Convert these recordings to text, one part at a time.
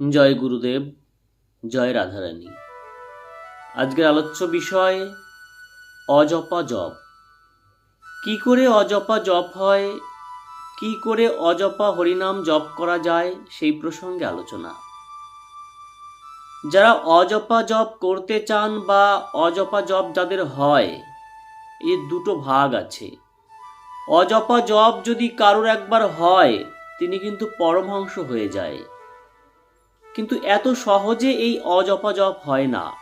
জয় গুরুদেব, জয় রাধারানী। আজকের আলোচ্য বিষয়, অজপা জপ। কি করে অজপা জপ হয়, কি করে অজপা হরিনাম জপ করা যায়, সেই প্রসঙ্গে আলোচনা। যারা অজপা জপ করতে চান বা অজপা জপ যাদের হয় এর দুটো ভাগ আছে। অজপা জপ যদি কারোর একবার হয়, তিনি কিন্তু পরমহংস হয়ে যায়। কিন্তু এত সহজে এই অজপা জপ হয় না।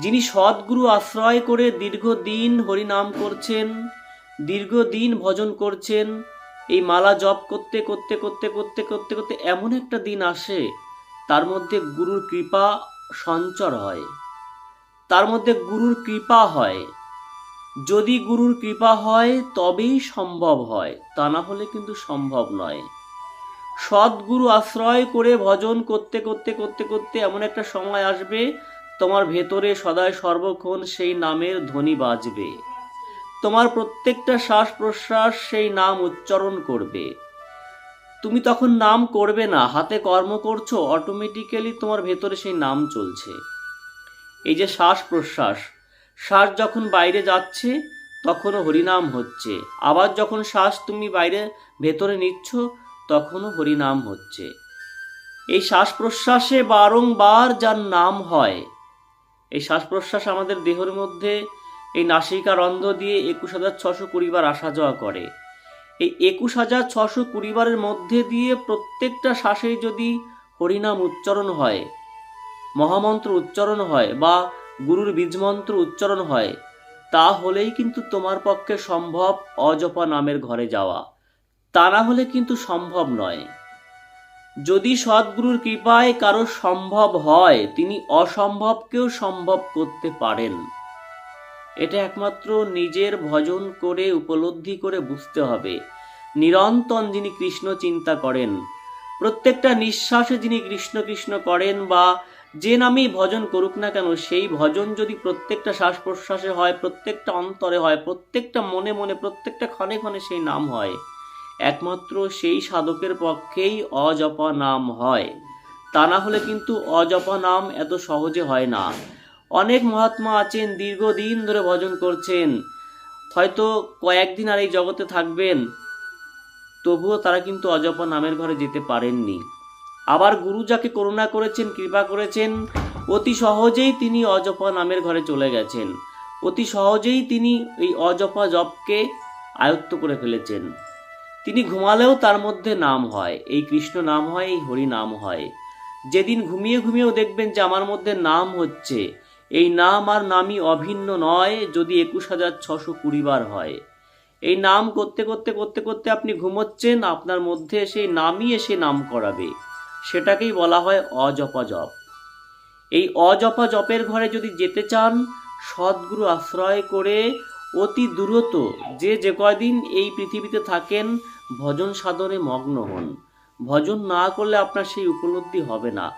যিনি সদ্গুরু আশ্রয় করে দীর্ঘদিন হরিনাম করছেন, দীর্ঘদিন ভজন করছেন, এই মালা জপ করতে করতে করতে করতে করতে করতে এমন একটা দিন আসে, তার মধ্যে গুরুর কৃপা সঞ্চর হয়। তার মধ্যে গুরুর কৃপা হয়। যদি গুরুর কৃপা হয়, তবেই সম্ভব হয়। তা না হলে কিন্তু সম্ভব নয়। সদ্গুরু আশ্রয় করে ভজন করতে করতে করতে করতে এমন একটা সময় আসবে, তোমার ভেতরে সদায় সর্বক্ষণ সেই নামের ধ্বনি বাজবে। তোমার প্রত্যেকটা শ্বাস প্রশ্বাস সেই নাম উচ্চারণ করবে। তুমি তখন নাম করবে না, হাতে কর্ম করছ অটোমেটিক্যালি তোমার ভেতরে সেই নাম চলছে। এই যে শ্বাস প্রশ্বাস শ্বাস যখন বাইরে যাচ্ছে, তখনও হরিনাম হচ্ছে। আবার যখন শ্বাস তুমি বাইরে, ভেতরে নিচ্ছ তখনও হরিনাম হচ্ছে। এই শ্বাস প্রশ্বাসে বারংবার যার নাম হয়, এই শ্বাস প্রশ্বাস আমাদের দেহের মধ্যে এই নাসিকা রন্ধ্র দিয়ে একুশ হাজার ছশো কুড়ি বার আসা যাওয়া করে। এই একুশ হাজার ছশো কুড়ি বারের মধ্যে দিয়ে প্রত্যেকটা শ্বাসেই যদি হরিনাম উচ্চারণ হয়, মহামন্ত্র উচ্চারণ হয় বা গুরুর বীজমন্ত্র উচ্চারণ হয়, তাহলেই কিন্তু তোমার পক্ষে সম্ভব অজপা নামের ঘরে যাওয়া। তা না হলে কিন্তু সম্ভব নয়। যদি সদ্গুরুর কৃপায় কারও সম্ভব হয়, তিনি অসম্ভবকেও সম্ভব করতে পারেন। এটা একমাত্র নিজের ভজন করে, উপলব্ধি করে বুঝতে হবে। নিরন্তন যিনি কৃষ্ণ চিন্তা করেন, প্রত্যেকটা নিঃশ্বাসে যিনি কৃষ্ণ কৃষ্ণ করেন বা যে নামেই ভজন করুক না কেন, সেই ভজন যদি প্রত্যেকটা শ্বাস প্রশ্বাসে হয়, প্রত্যেকটা অন্তরে হয়, প্রত্যেকটা মনে মনে, প্রত্যেকটা ক্ষণে ক্ষণে সেই নাম হয় একমাত্র সেই সাধকের পক্ষেই অজপা নাম হয়। তা না হলে কিন্তু অজপা নাম এত সহজে হয় না। অনেক মহাত্মা আছেন, দীর্ঘদিন ধরে ভজন করছেন। হয়তো কয়েকদিন আর এই জগতে থাকবেন, তবুও তারা কিন্তু অজপা নামের ঘরে যেতে পারেননি। আবার গুরু যাকে করুণা করেছেন, কৃপা করেছেন, অতি সহজেই তিনি অজপা নামের ঘরে চলে গেছেন। অতি সহজেই তিনি এই অজপা জপকে আয়ত্ত করে ফেলেছেন। তিনি ঘুমালেও তার মধ্যে নাম হয়। এই কৃষ্ণ নাম হয়, এই হরি নাম হয়। যেদিন ঘুমিয়ে ঘুমিয়েও দেখবেন যে আমার মধ্যে নাম হচ্ছে। এই নাম আর নামই অভিন্ন নয়, যদি একুশ হাজার ছশো কুড়ি বার হয়। এই নাম করতে করতে করতে করতে আপনি ঘুমোচ্ছেন, আপনার মধ্যে সেই নামই এসে নাম করাবে। সেটাকেই বলা হয় অজপা জপ এই অজপা জপের ঘরে যদি যেতে চান, সদ্গুরু আশ্রয় করে অতি দূরত যে যে কয়দিন এই পৃথিবীতে থাকেন, ভজন সাধনে মগ্ন হন। ভজন না করলে আপনার সেই উপলব্ধি হবে না।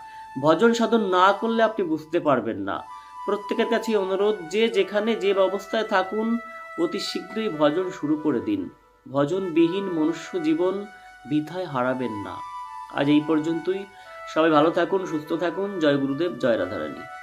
ভজন সাধন না করলে আপনি বুঝতে পারবেন না। প্রত্যেকের কাছে অনুরোধ, যে যেখানে যে অবস্থায় থাকুন, অতি শীঘ্রই ভজন শুরু করে দিন। ভজনবিহীন মনুষ্য জীবন বৃথায় হারাবেন না। আজ এই পর্যন্তই। সবাই ভালো থাকুন, সুস্থ থাকুন। জয় গুরুদেব, জয় রাধারানী।